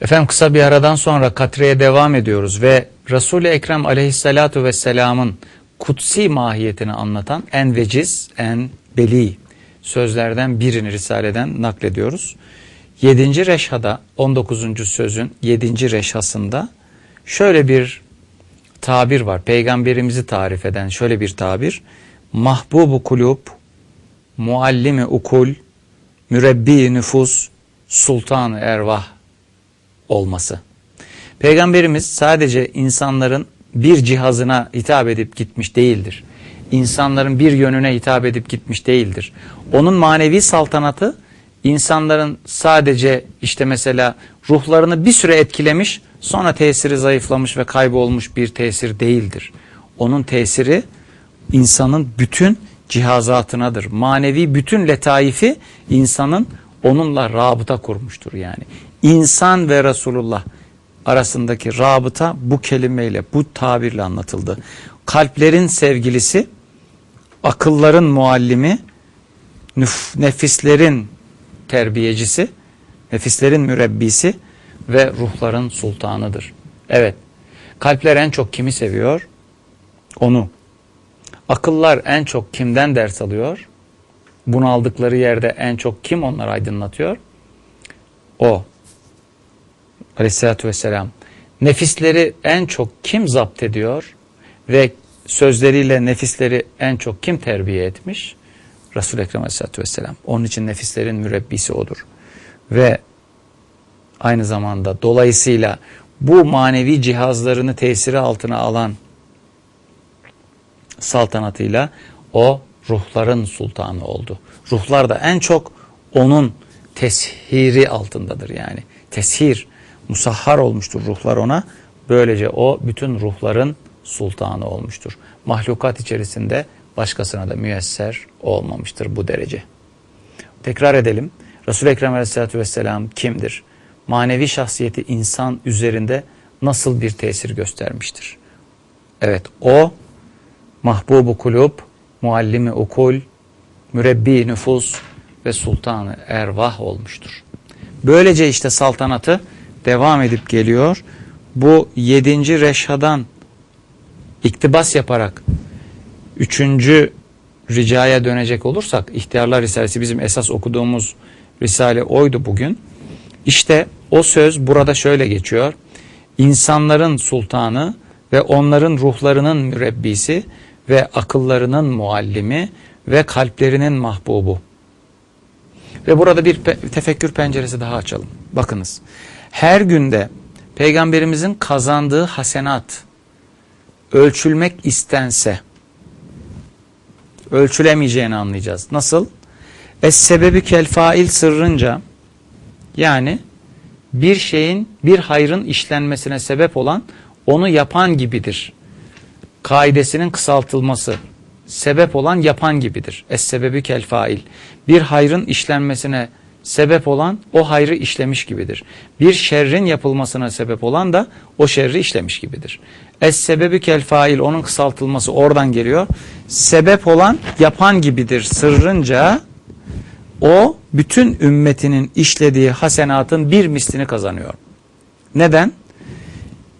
Efendim kısa bir aradan sonra katreye devam ediyoruz ve Resul-i Ekrem aleyhissalatu vesselamın kutsi mahiyetini anlatan en veciz, en beli sözlerden birini Risale'den naklediyoruz. 7. Reşha'da 19. sözün 7. reşhasında şöyle bir tabir var. Peygamberimizi tarif eden şöyle bir tabir. Mahbubu kulub, muallimi ukul, mürebbi nüfus, sultan ervah olması. Peygamberimiz sadece insanların bir cihazına hitap edip gitmiş değildir. İnsanların bir yönüne hitap edip gitmiş değildir. Onun manevi saltanatı insanların sadece işte mesela ruhlarını bir süre etkilemiş sonra tesiri zayıflamış ve kaybolmuş bir tesir değildir. Onun tesiri insanın bütün cihazatınadır. Manevi bütün letaifi insanın onunla rabıta kurmuştur yani. İnsan ve Resulullah arasındaki rabıta bu kelimeyle, bu tabirle anlatıldı. Kalplerin sevgilisi, akılların muallimi, nefislerin terbiyecisi, nefislerin mürebbisi ve ruhların sultanıdır. Evet, kalpler en çok kimi seviyor? Onu. Akıllar en çok kimden ders alıyor? Bunu aldıkları yerde en çok kim onları aydınlatıyor? O. Aleyhissalatü vesselam. Nefisleri en çok kim zapt ediyor? Ve sözleriyle nefisleri en çok kim terbiye etmiş? Resul-i Ekrem Aleyhisselatü Vesselam. Onun için nefislerin mürebbisi odur. Ve aynı zamanda dolayısıyla bu manevi cihazlarını tesiri altına alan saltanatıyla o ruhların sultanı oldu. Ruhlar da en çok onun teshiri altındadır yani. Teshir, musahhar olmuştur ruhlar ona. Böylece o bütün ruhların sultanı olmuştur. Mahlukat içerisinde başkasına da müyesser olmamıştır bu derece. Tekrar edelim. Resul-i Ekrem Aleyhisselatü Vesselam kimdir? Manevi şahsiyeti insan üzerinde nasıl bir tesir göstermiştir? Evet o mahbubu kulub, muallimi ukul, mürebbi nüfus ve sultanı ervah olmuştur. Böylece işte saltanatı devam edip geliyor. Bu yedinci reşhadan iktibas yaparak üçüncü ricaya dönecek olursak ihtiyarlar risalesi bizim esas okuduğumuz risale oydu bugün. İşte o söz burada şöyle geçiyor. İnsanların sultanı ve onların ruhlarının mürebbisi ve akıllarının muallimi ve kalplerinin mahbubu. Ve burada bir tefekkür penceresi daha açalım. Bakınız. Her günde peygamberimizin kazandığı hasenat ölçülmek istense ölçülemeyeceğini anlayacağız. Nasıl? Es sebebi kel fail sırrınca yani bir şeyin bir hayrın işlenmesine sebep olan onu yapan gibidir. Kaidesinin kısaltılması sebep olan yapan gibidir. Es sebebi kel fail. Bir hayrın işlenmesine sebep olan o hayrı işlemiş gibidir. Bir şerrin yapılmasına sebep olan da o şerri işlemiş gibidir. Es sebebi kel fail onun kısaltılması oradan geliyor. Sebep olan yapan gibidir sırrınca o bütün ümmetinin işlediği hasenatın bir mislini kazanıyor. Neden?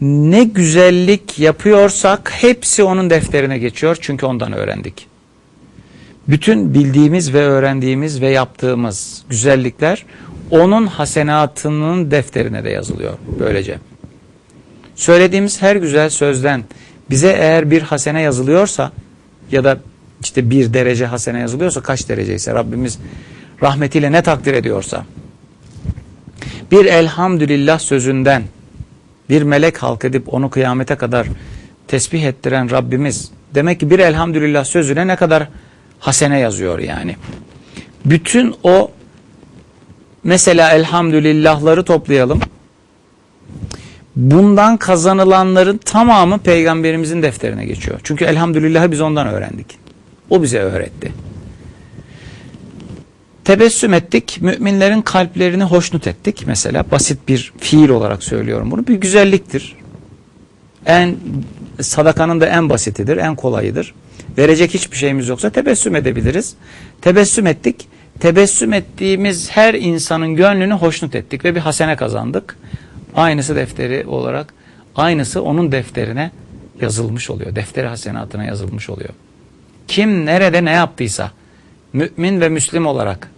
Ne güzellik yapıyorsak hepsi onun defterine geçiyor çünkü ondan öğrendik. Bütün bildiğimiz ve öğrendiğimiz ve yaptığımız güzellikler onun hasenatının defterine de yazılıyor böylece. Söylediğimiz her güzel sözden bize eğer bir hasene yazılıyorsa ya da işte bir derece hasene yazılıyorsa kaç derece ise Rabbimiz rahmetiyle ne takdir ediyorsa bir elhamdülillah sözünden bir melek halk edip onu kıyamete kadar tesbih ettiren Rabbimiz demek ki bir elhamdülillah sözüne ne kadar hasene yazıyor yani. Bütün o mesela elhamdülillahları toplayalım. Bundan kazanılanların tamamı peygamberimizin defterine geçiyor. Çünkü elhamdülillahı biz ondan öğrendik. O bize öğretti. Tebessüm ettik, müminlerin kalplerini hoşnut ettik. Mesela basit bir fiil olarak söylüyorum bunu. Bir güzelliktir. En sadakanın da en basitidir, en kolayıdır. Verecek hiçbir şeyimiz yoksa tebessüm edebiliriz. Tebessüm ettik. Tebessüm ettiğimiz her insanın gönlünü hoşnut ettik ve bir hasene kazandık. Aynısı defteri olarak aynısı onun defterine yazılmış oluyor. Defteri hasenatına yazılmış oluyor. Kim nerede ne yaptıysa mümin ve müslim olarak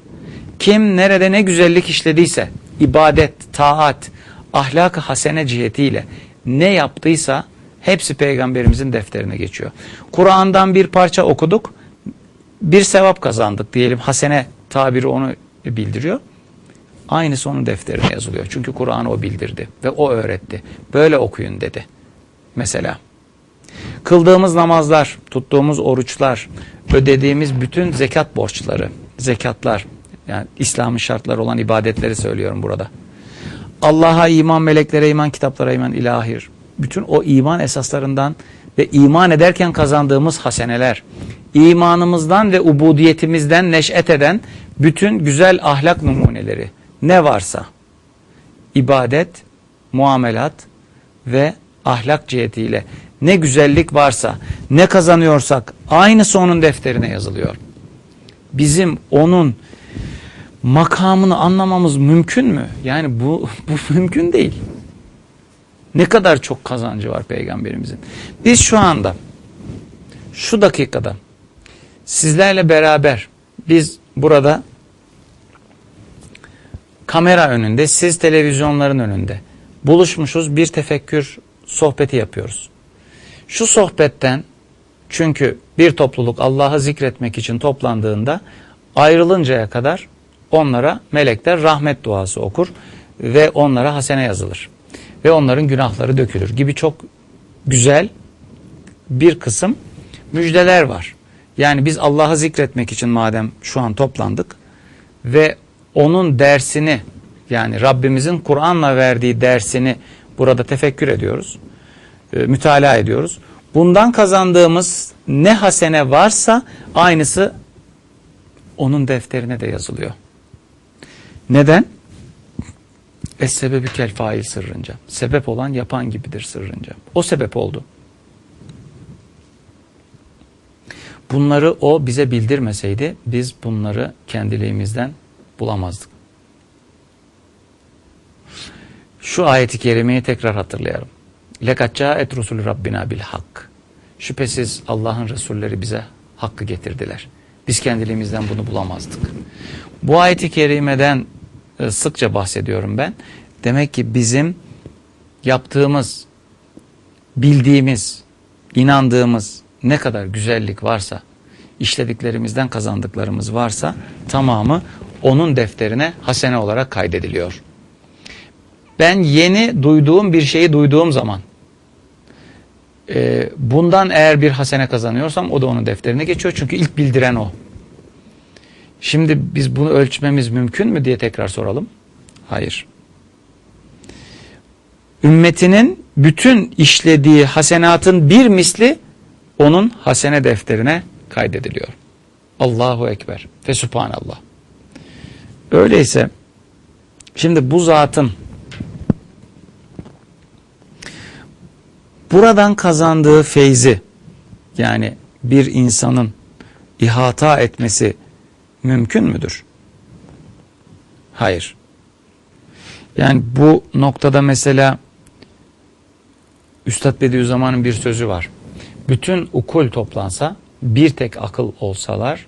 kim nerede ne güzellik işlediyse ibadet, taat, ahlak-ı hasene cihetiyle ne yaptıysa hepsi peygamberimizin defterine geçiyor. Kur'an'dan bir parça okuduk, bir sevap kazandık diyelim. Hasene tabiri onu bildiriyor. Aynısı onun defterine yazılıyor. Çünkü Kur'an'ı o bildirdi ve o öğretti. Böyle okuyun dedi. Mesela kıldığımız namazlar, tuttuğumuz oruçlar, ödediğimiz bütün zekat borçları, zekatlar, yani İslam'ın şartları olan ibadetleri söylüyorum burada. Allah'a iman, meleklere iman, kitaplara iman, ilahir. Bütün o iman esaslarından ve iman ederken kazandığımız haseneler, imanımızdan ve ubudiyetimizden neş'et eden bütün güzel ahlak numuneleri ne varsa ibadet, muamelat ve ahlak cihetiyle ne güzellik varsa, ne kazanıyorsak aynısı onun defterine yazılıyor. Bizim onun makamını anlamamız mümkün mü? Yani bu, bu mümkün değil. Ne kadar çok kazancı var peygamberimizin. Biz şu anda, şu dakikada sizlerle beraber biz burada kamera önünde, siz televizyonların önünde buluşmuşuz bir tefekkür sohbeti yapıyoruz. Şu sohbetten çünkü bir topluluk Allah'ı zikretmek için toplandığında ayrılıncaya kadar onlara melekler rahmet duası okur ve onlara hasene yazılır. Ve onların günahları dökülür gibi çok güzel bir kısım müjdeler var. Yani biz Allah'ı zikretmek için madem şu an toplandık ve onun dersini yani Rabbimizin Kur'an'la verdiği dersini burada tefekkür ediyoruz. E, mütalaa ediyoruz. Bundan kazandığımız ne hasene varsa aynısı onun defterine de yazılıyor. Neden? Es sebebi kel fail sırrınca. Sebep olan yapan gibidir sırrınca. O sebep oldu. Bunları o bize bildirmeseydi biz bunları kendiliğimizden bulamazdık. Şu ayeti kerimeyi tekrar hatırlayalım. Lekatça et rusulü rabbina bil hak. Şüphesiz Allah'ın Resulleri bize hakkı getirdiler. Biz kendiliğimizden bunu bulamazdık. Bu ayeti kerimeden sıkça bahsediyorum ben. Demek ki bizim yaptığımız, bildiğimiz, inandığımız ne kadar güzellik varsa, işlediklerimizden kazandıklarımız varsa tamamı onun defterine hasene olarak kaydediliyor. Ben yeni duyduğum bir şeyi duyduğum zaman e, bundan eğer bir hasene kazanıyorsam o da onun defterine geçiyor. Çünkü ilk bildiren o. Şimdi biz bunu ölçmemiz mümkün mü diye tekrar soralım. Hayır. Ümmetinin bütün işlediği hasenatın bir misli onun hasene defterine kaydediliyor. Allahu Ekber ve Subhanallah. Öyleyse şimdi bu zatın buradan kazandığı feyzi yani bir insanın ihata etmesi mümkün müdür? Hayır. Yani bu noktada mesela Üstad Bediüzzaman'ın bir sözü var. Bütün ukul toplansa bir tek akıl olsalar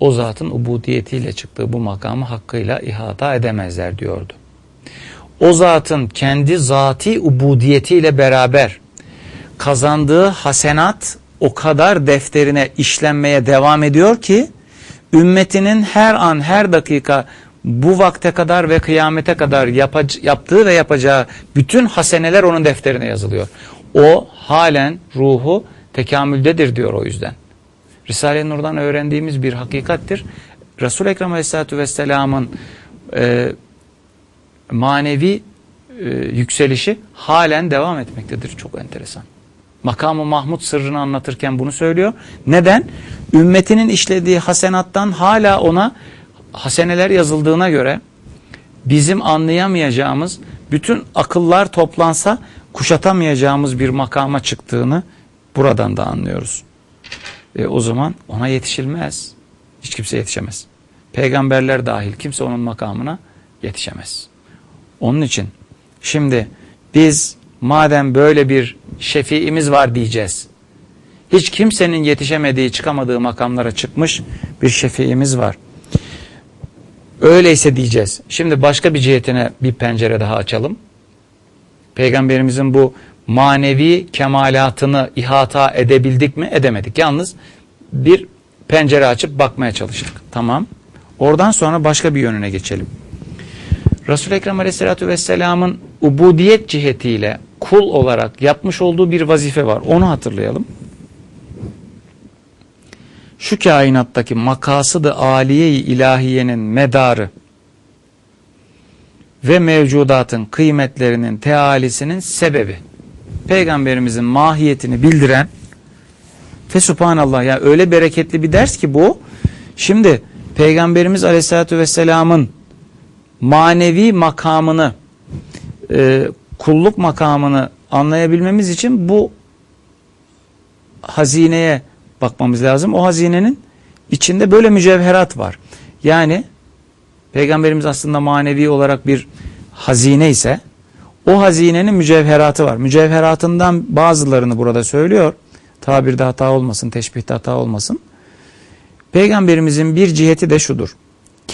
o zatın ubudiyetiyle çıktığı bu makamı hakkıyla ihata edemezler diyordu. O zatın kendi zati ubudiyetiyle beraber kazandığı hasenat o kadar defterine işlenmeye devam ediyor ki ümmetinin her an her dakika bu vakte kadar ve kıyamete kadar yaptığı ve yapacağı bütün haseneler onun defterine yazılıyor. O halen ruhu tekamüldedir diyor o yüzden. Risale-i Nur'dan öğrendiğimiz bir hakikattir. Resul-i Ekrem Aleyhisselatü Vesselam'ın e, manevi e, yükselişi halen devam etmektedir. Çok enteresan. Makamı Mahmud sırrını anlatırken bunu söylüyor. Neden? Ümmetinin işlediği hasenattan hala ona haseneler yazıldığına göre bizim anlayamayacağımız bütün akıllar toplansa kuşatamayacağımız bir makama çıktığını buradan da anlıyoruz. E, o zaman ona yetişilmez. Hiç kimse yetişemez. Peygamberler dahil kimse onun makamına yetişemez. Onun için şimdi biz madem böyle bir şefiimiz var diyeceğiz. Hiç kimsenin yetişemediği, çıkamadığı makamlara çıkmış bir şefiimiz var. Öyleyse diyeceğiz. Şimdi başka bir cihetine bir pencere daha açalım. Peygamberimizin bu manevi kemalatını ihata edebildik mi? Edemedik. Yalnız bir pencere açıp bakmaya çalıştık. Tamam. Oradan sonra başka bir yönüne geçelim. Resul-i Ekrem Aleyhisselatü Vesselam'ın ubudiyet cihetiyle kul olarak yapmış olduğu bir vazife var. Onu hatırlayalım. Şu kainattaki makasıdı aliye-i ilahiyenin medarı ve mevcudatın kıymetlerinin tealisinin sebebi. Peygamberimizin mahiyetini bildiren ve subhanallah ya öyle bereketli bir ders ki bu. Şimdi Peygamberimiz Aleyhisselatü Vesselam'ın manevi makamını e, kulluk makamını anlayabilmemiz için bu hazineye bakmamız lazım. O hazinenin içinde böyle mücevherat var. Yani Peygamberimiz aslında manevi olarak bir hazine ise o hazinenin mücevheratı var. Mücevheratından bazılarını burada söylüyor. Tabirde hata olmasın, teşbihte hata olmasın. Peygamberimizin bir ciheti de şudur.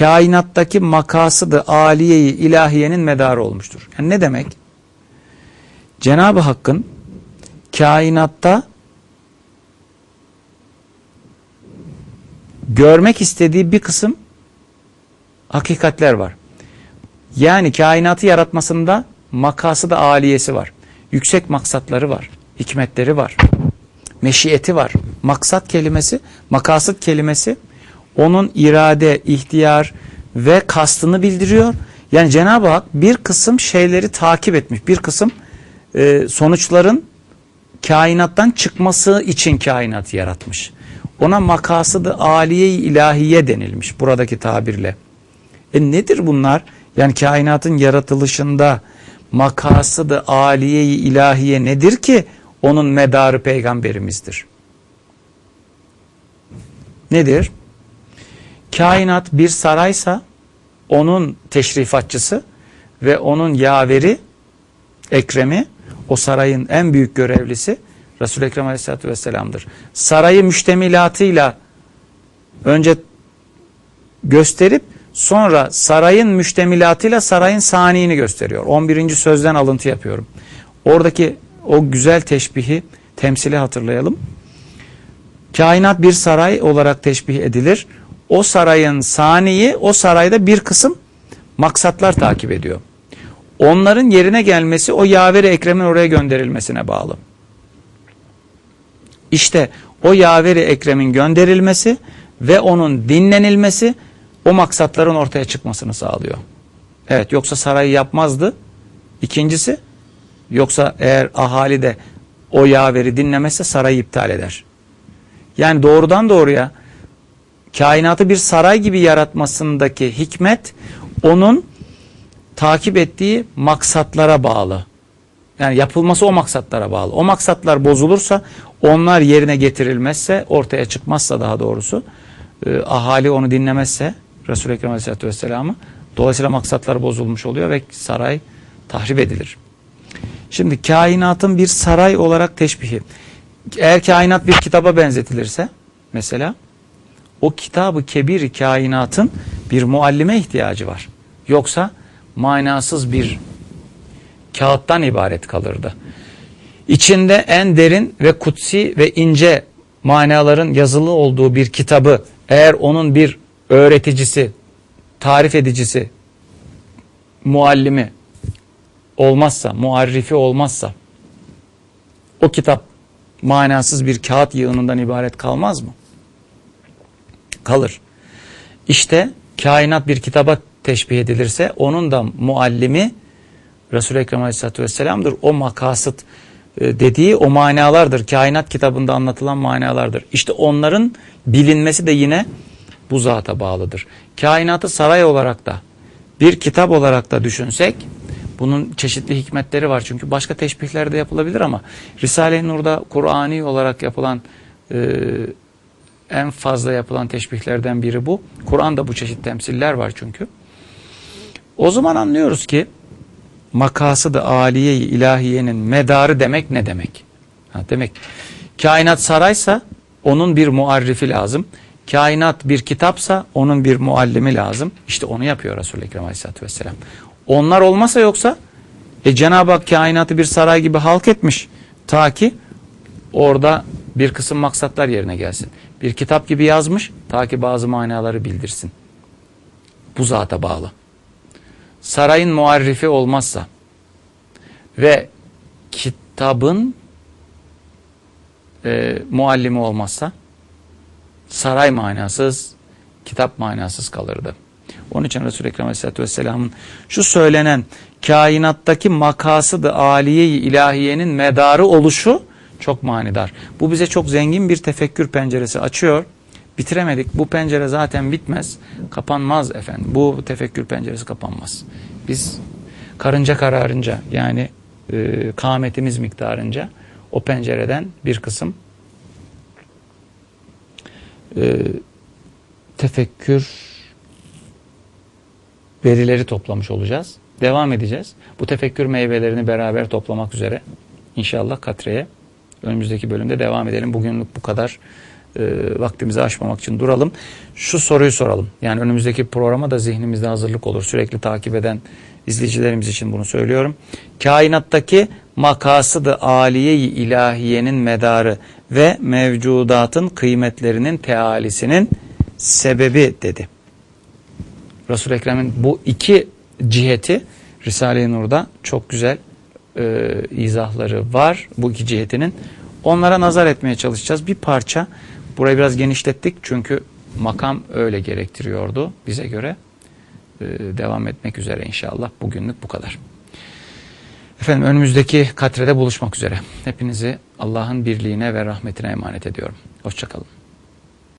Kainattaki makasıdı aliyeyi ilahiyenin medarı olmuştur. Yani ne demek? Cenab-ı Hakk'ın kainatta görmek istediği bir kısım hakikatler var. Yani kainatı yaratmasında makası da aliyesi var. Yüksek maksatları var. Hikmetleri var. Meşiyeti var. Maksat kelimesi, makasıt kelimesi onun irade, ihtiyar ve kastını bildiriyor. Yani Cenab-ı Hak bir kısım şeyleri takip etmiş. Bir kısım e, sonuçların kainattan çıkması için kainat yaratmış. Ona makasıdı aliye-i ilahiye denilmiş buradaki tabirle. E nedir bunlar? Yani kainatın yaratılışında makasıdı aliye-i ilahiye nedir ki onun medarı peygamberimizdir? Nedir? Kainat bir saraysa onun teşrifatçısı ve onun yaveri Ekrem'i o sarayın en büyük görevlisi Resul-i Ekrem Aleyhisselatü Vesselam'dır. Sarayı müştemilatıyla önce gösterip sonra sarayın müştemilatıyla sarayın saniğini gösteriyor. 11. sözden alıntı yapıyorum. Oradaki o güzel teşbihi, temsili hatırlayalım. Kainat bir saray olarak teşbih edilir. O sarayın saniyi o sarayda bir kısım maksatlar takip ediyor. Onların yerine gelmesi o yaveri Ekrem'in oraya gönderilmesine bağlı. İşte o yaveri Ekrem'in gönderilmesi ve onun dinlenilmesi o maksatların ortaya çıkmasını sağlıyor. Evet yoksa sarayı yapmazdı. İkincisi yoksa eğer ahali de o yaveri dinlemezse sarayı iptal eder. Yani doğrudan doğruya kainatı bir saray gibi yaratmasındaki hikmet onun takip ettiği maksatlara bağlı. Yani yapılması o maksatlara bağlı. O maksatlar bozulursa, onlar yerine getirilmezse, ortaya çıkmazsa daha doğrusu, e, ahali onu dinlemezse Resul-i Ekrem Aleyhisselatü Vesselam'ı, dolayısıyla maksatlar bozulmuş oluyor ve saray tahrip edilir. Şimdi kainatın bir saray olarak teşbihi. Eğer kainat bir kitaba benzetilirse, mesela, o kitabı kebir kainatın bir muallime ihtiyacı var. Yoksa manasız bir kağıttan ibaret kalırdı. İçinde en derin ve kutsi ve ince manaların yazılı olduğu bir kitabı eğer onun bir öğreticisi, tarif edicisi, muallimi olmazsa, muarrifi olmazsa o kitap manasız bir kağıt yığınından ibaret kalmaz mı? Kalır. İşte kainat bir kitaba teşbih edilirse onun da muallimi Resul-i Ekrem Aleyhisselatü Vesselam'dır. O makasıt e, dediği o manalardır. Kainat kitabında anlatılan manalardır. İşte onların bilinmesi de yine bu zata bağlıdır. Kainatı saray olarak da bir kitap olarak da düşünsek bunun çeşitli hikmetleri var. Çünkü başka teşbihler de yapılabilir ama Risale-i Nur'da Kur'ani olarak yapılan e, en fazla yapılan teşbihlerden biri bu. Kur'an'da bu çeşit temsiller var çünkü. O zaman anlıyoruz ki makası aliye-i ilahiyenin medarı demek ne demek? Ha, demek kainat saraysa onun bir muarrifi lazım. Kainat bir kitapsa onun bir muallimi lazım. İşte onu yapıyor Resul-i Ekrem Aleyhisselatü Vesselam. Onlar olmasa yoksa e, Cenab-ı Hak kainatı bir saray gibi halk etmiş. Ta ki orada bir kısım maksatlar yerine gelsin. Bir kitap gibi yazmış ta ki bazı manaları bildirsin. Bu zata bağlı. Sarayın muarrifi olmazsa ve kitabın e, muallimi olmazsa saray manasız, kitap manasız kalırdı. Onun için Resul-i Ekrem Aleyhisselatü Vesselam'ın şu söylenen kainattaki makasıdı aliye-i ilahiyenin medarı oluşu çok manidar. Bu bize çok zengin bir tefekkür penceresi açıyor. Bitiremedik. Bu pencere zaten bitmez. Kapanmaz efendim. Bu tefekkür penceresi kapanmaz. Biz karınca kararınca yani e, kâmetimiz miktarınca o pencereden bir kısım e, tefekkür verileri toplamış olacağız. Devam edeceğiz. Bu tefekkür meyvelerini beraber toplamak üzere inşallah Katre'ye önümüzdeki bölümde devam edelim. Bugünlük bu kadar e, vaktimizi aşmamak için duralım. Şu soruyu soralım. Yani önümüzdeki programa da zihnimizde hazırlık olur. Sürekli takip eden izleyicilerimiz için bunu söylüyorum. Kainattaki makasıdı aliye-i ilahiyenin medarı ve mevcudatın kıymetlerinin tealisinin sebebi dedi. Resul-i Ekrem'in bu iki ciheti Risale-i Nur'da çok güzel e, izahları var bu iki cihetinin. Onlara nazar etmeye çalışacağız. Bir parça burayı biraz genişlettik çünkü makam öyle gerektiriyordu bize göre. E, devam etmek üzere inşallah. Bugünlük bu kadar. Efendim önümüzdeki katrede buluşmak üzere. Hepinizi Allah'ın birliğine ve rahmetine emanet ediyorum. Hoşçakalın.